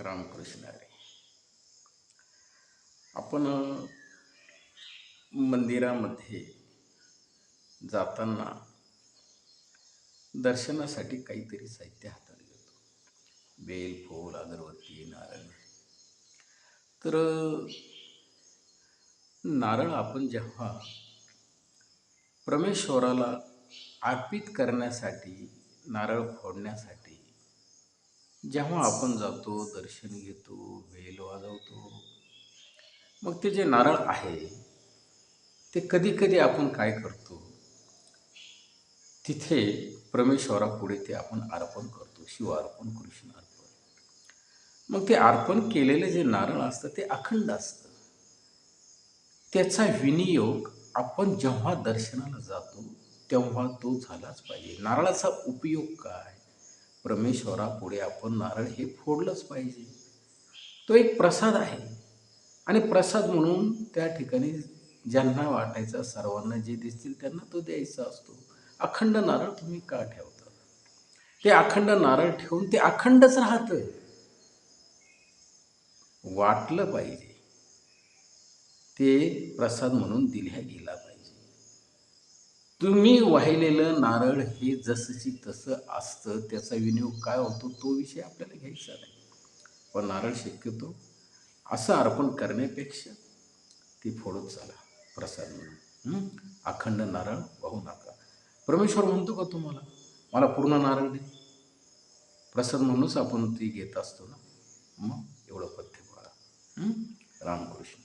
रामकृष्ण हरी आपण मंदिरामध्ये जाताना दर्शनासाठी काहीतरी साहित्य हातात घेतो. बेल फूल अगरबत्ती नारळ. तर नारळ आपण जेव्हा परमेश्वराला अर्पित करण्यासाठी नारळ फोडण्यासाठी जेव्हा आपण जातो दर्शन घेतो बेल वाजवतो मग ते जे नारळ आहे ते कधी कधी आपण काय करतो? तिथे परमेश्वरापुढे ते आपण अर्पण करतो शिव अर्पण कृष्ण अर्पण. मग ते अर्पण केलेलं जे नारळ असतं ते अखंड असतं. त्याचा विनियोग आपण जेव्हा दर्शनाला जातो तेव्हा तो झालाच पाहिजे. नारळाचा उपयोग काय? परमेश्वरापुढे आपण नारळ हे फोडलंच पाहिजे. तो एक प्रसाद आहे. आणि प्रसाद म्हणून त्या ठिकाणी ज्यांना वाटायचा सर्वांना जे दिसतील त्यांना तो द्यायचा असतो. अखंड नारळ तुम्ही का ठेवता? ते अखंड नारळ ठेवून ते अखंडच राहतं वाटलं पाहिजे. ते प्रसाद म्हणून दिल्या गेला पाहिजे. तुम्ही वाहिलेलं नारळ हे जसंची तसं असतं त्याचा विनियोग काय होतो तो विषय आपल्याला घ्यायचा नाही. पण नारळ शक्यतो असं अर्पण करण्यापेक्षा ती फोडत चाला प्रसाद म्हणून. अखंड नारळ वाहू नका. परमेश्वर म्हणतो का तुम्हाला मला पूर्ण नारळ दे. प्रसाद म्हणूनच आपण ती घेत असतो ना. मग एवढं पथ्य पाळा. हं? रामकृष्ण.